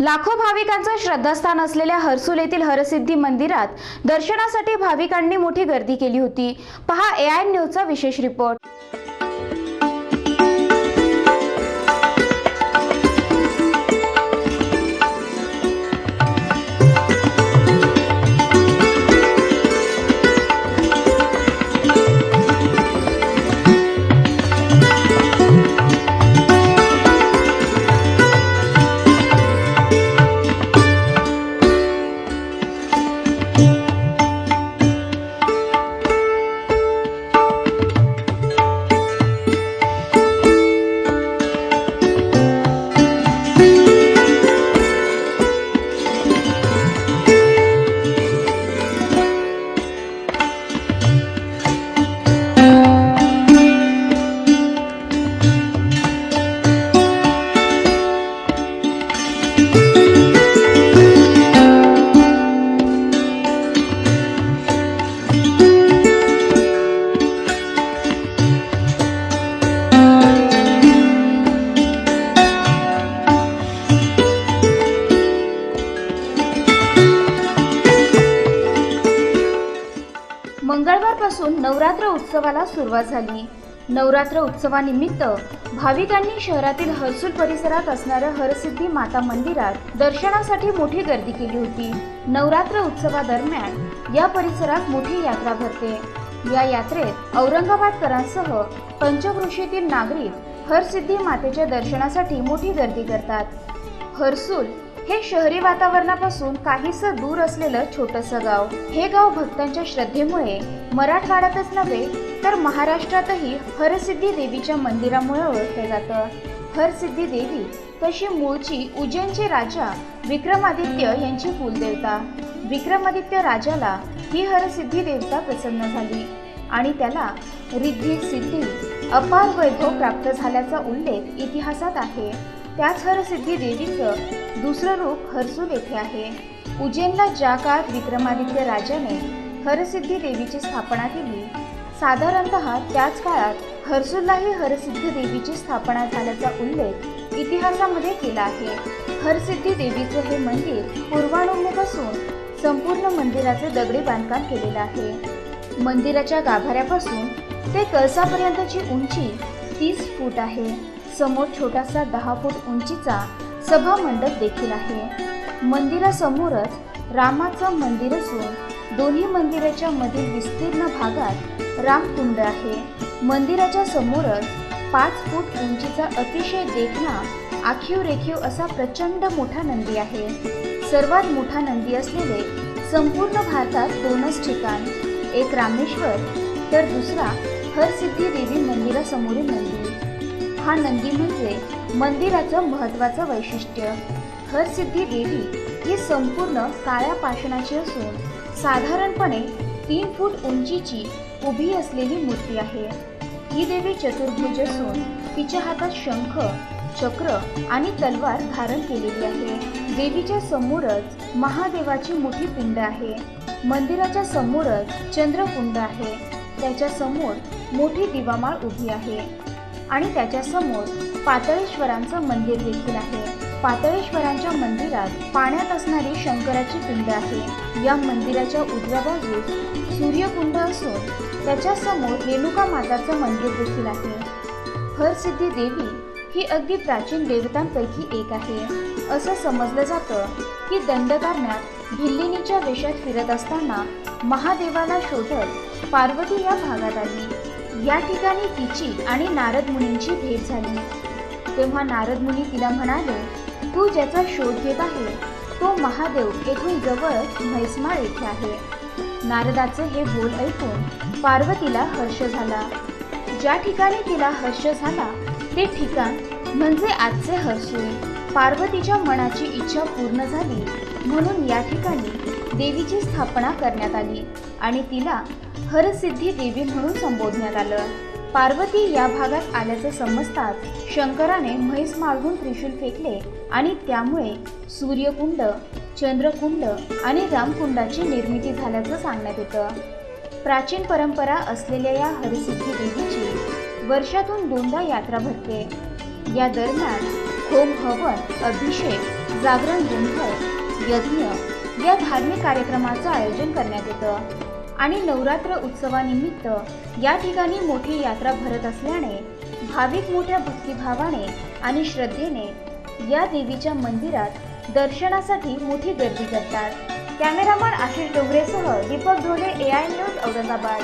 लाखो भाविकांचं श्रद्धास्थान असलेल्या हर्सुल येथील हरसिद्धी मंदिरात दर्शनासाठी भाविकांनी मोठी गर्दी केली होती. पहा ए आय न्यूजचा विशेष रिपोर्ट. मंगळवारपासून नवरात्र उत्सवाला सुरुवात झाली. नवरात्र उत्सवानिमित्त भाविकांनी शहरातील हर्सूल परिसरात असणाऱ्या हरसिद्धी माता मंदिरात दर्शनासाठी मोठी गर्दी केली होती. नवरात्र उत्सवादरम्यान या परिसरात मोठी यात्रा भरते. या यात्रेत औरंगाबादकरांसह पंचकृषीतील नागरिक हरसिद्धी मातेच्या दर्शनासाठी मोठी गर्दी करतात. हरसूल हे शहरी वातावरणापासून काहीसं दूर असलेलं छोटंसं गाव. हे गाव भक्तांच्या श्रद्धेमुळे मराठवाड्यातच नव्हे तर महाराष्ट्रातही हरसिद्धी देवीच्या मंदिरामुळे ओळखलं जातं. हरसिद्धी देवी तशी मूळची उज्जैनचे राजा विक्रमादित्य यांची कुलदेवता. विक्रमादित्य राजाला ही हरसिद्धी देवता प्रसन्न झाली आणि त्याला रिद्धी सिद्धी अपार वैभव प्राप्त झाल्याचा उल्लेख इतिहासात आहे. त्याच हरसिद्धी देवीचं दुसरं रूप हरसूल येथे आहे. उज्जैनला ज्या काळात विक्रमादित्य राजाने हरसिद्धी देवीची स्थापना केली साधारणत त्याच काळात हरसूललाही हरसिद्धी देवीची स्थापना झाल्याचा उल्लेख इतिहासामध्ये केला आहे. हरसिद्धी देवीचं हे मंदिर पूर्वानुमुख असून संपूर्ण मंदिराचे दगडी बांधकाम केलेलं आहे. मंदिराच्या गाभाऱ्यापासून ते कळसापर्यंतची उंची तीस फूट आहे. समोर छोटासा दहा फूट उंचीचा सभा मंडप देखील आहे. मंदिरासमोरच रामाचं मंदिर असून दोन्ही मंदिराच्या मधील विस्तीर्ण भागात रामकुंड आहे. मंदिराच्या समोरच पाच फूट उंचीचा अतिशय देखणा आखीव रेखीव असा प्रचंड मोठा नंदी आहे. सर्वात मोठा नंदी असलेले संपूर्ण भारतात दोनच ठिकाण एक रामेश्वर तर दुसरा हरसिद्धी देवी मंदिरासमोरील नंदी. हा नंदी म्हणजे मंदिराचं महत्वाचं वैशिष्ट्य. हरसिद्धी देवी ही संपूर्ण काळ्या पाषाणाची असून साधारणपणे तीन फूट उंचीची उभी असलेली मूर्ती आहे. ही देवी चतुर्भुज असून तिच्या हातात शंख चक्र आणि तलवार धारण केलेली आहे. देवीच्या समोरच महादेवाची मोठी पिंड आहे. मंदिराच्या समोरच चंद्रकुंड आहे. त्याच्यासमोर मोठी दिवामाळ उभी आहे. आणि त्याच्यासमोर पातळेश्वरांचं मंदिर देखील आहे. पातळेश्वरांच्या मंदिरात पाण्यात असणारी शंकराची पिंड आहे. या मंदिराच्या उजव्या बाजूस सूर्यकुंड असून त्याच्यासमोर रेणुका माताचं मंदिर देखील आहे. हरसिद्धी देवी ही अगदी प्राचीन देवतांपैकी एक आहे. असं समजलं जातं की दंडकारण्यात भिल्लिनीच्या वेशात फिरत असताना महादेवाला शोधत पार्वती या भागात आली. या ठिकाणी तिची आणि नारद मुनींची भेट झाली. तेव्हा नारद मुनी तिला म्हणाले तू ज्याचा शोध घेत आहे तो महादेव येथून जवळच म्हैसमाळ येथे आहे. नारदाचे हे बोल ऐकून पार्वतीला हर्ष झाला. ज्या ठिकाणी तिला हर्ष झाला ते ठिकाण म्हणजे आजचे हर्षुल पार्वतीच्या मनाची इच्छा पूर्ण झाली म्हणून या ठिकाणी देवीची स्थापना करण्यात आली आणि तिला हरसिद्धी देवी म्हणून संबोधण्यात आलं. पार्वती या भागात आल्याचं समजताच शंकराने म्हैस माळवून त्रिशूल फेकले आणि त्यामुळे सूर्यकुंड चंद्रकुंड आणि रामकुंडाची निर्मिती झाल्याचं सांगण्यात येतं. प्राचीन परंपरा असलेल्या या हरसिद्धी देवीची वर्षातून दोनदा यात्रा भरते. या दरम्यान होम हवन अभिषेक जागरण गोंधळ यज्ञ या धार्मिक कार्यक्रमाचं आयोजन करण्यात येतं. आणि नवरात्र उत्सवानिमित्त या ठिकाणी मोठी यात्रा भरत असल्याने भाविक मोठ्या भक्तिभावाने आणि श्रद्धेने या देवीच्या मंदिरात दर्शनासाठी मोठी गर्दी करतात. Cameraman Ashish डोंगरेसह Deepak Dhole A I news Aurangabad.